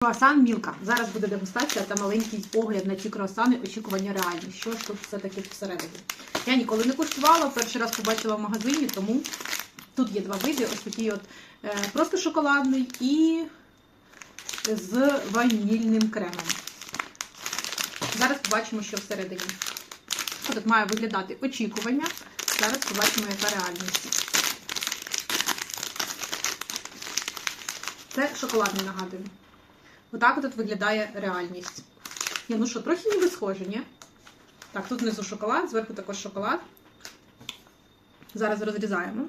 Круасан Мілка. Зараз буде дегустація та маленький огляд на ці круасани, очікування реальні. Що ж тут все-таки всередині? Я ніколи не куштувала, перший раз побачила в магазині, тому тут є два види: ось такий от е, просто шоколадний і з ванільним кремом. Зараз побачимо, що всередині. Що тут має виглядати очікування. Зараз побачимо, яка реальність. Це шоколадний нагадую. Отак от виглядає реальність. Ні, ну що, трохи ніби схоже, ні? Так, тут внизу шоколад, зверху також шоколад. Зараз розрізаємо.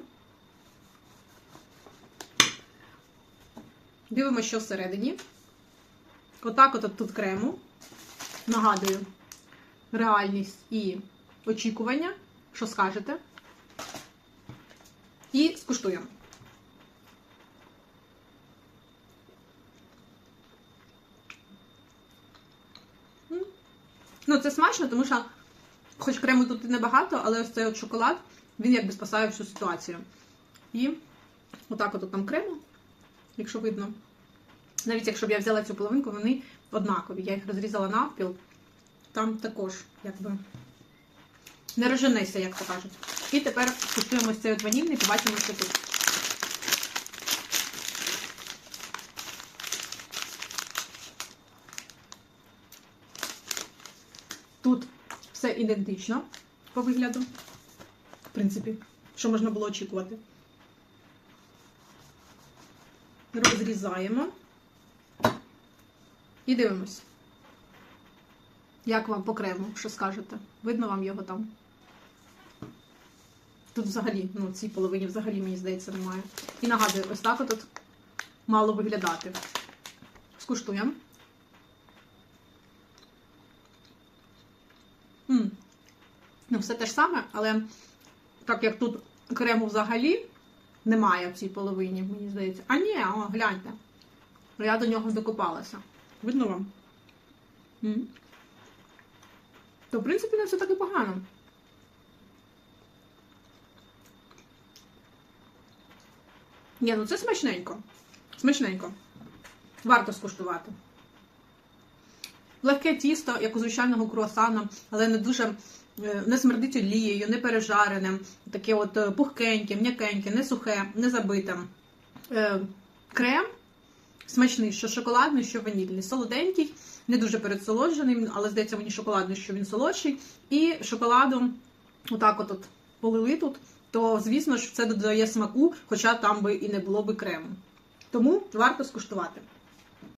Дивимося, що всередині. Отак от тут крему. Нагадую, реальність і очікування. Що скажете? І скуштуємо. Ну, це смачно, тому що, хоч крему тут і небагато, але ось цей от шоколад, він якби спасає всю ситуацію. І отак от там крему, якщо видно. Навіть якщо б я взяла цю половинку, вони однакові. Я їх розрізала навпіл. Там також, якби, не розженися, як то кажуть. І тепер куштуємо цей от ванільний, побачимо, що тут. Тут все ідентично по вигляду. В принципі, що можна було очікувати. Розрізаємо і дивимось. Як вам по крему, що скажете? Видно вам його там? Тут взагалі, ну, цій половині взагалі, мені здається, немає. І нагадую, ось так от мало виглядати. Скуштуємо. Ну, все те ж саме, але так як тут крему взагалі немає в цій половині, мені здається. А ні, о, гляньте. Я до нього докопалася. Видно вам? М. То, в принципі, не все так і погано. Ні, ну це смачненько. Смачненько. Варто скуштувати. Легке тісто, як у звичайного круасана, але не дуже е, не смердить олією, не пережареним. Таке от е, пухкеньке, м'якеньке, не сухе, не забите. Е, Крем смачний, що шоколадний, що ванільний. Солоденький, не дуже передсолоджений, але здається мені шоколадний, що він солодший. І шоколадом, отак от, от полили тут, то звісно ж це додає смаку, хоча там би і не було би крему. Тому варто скуштувати.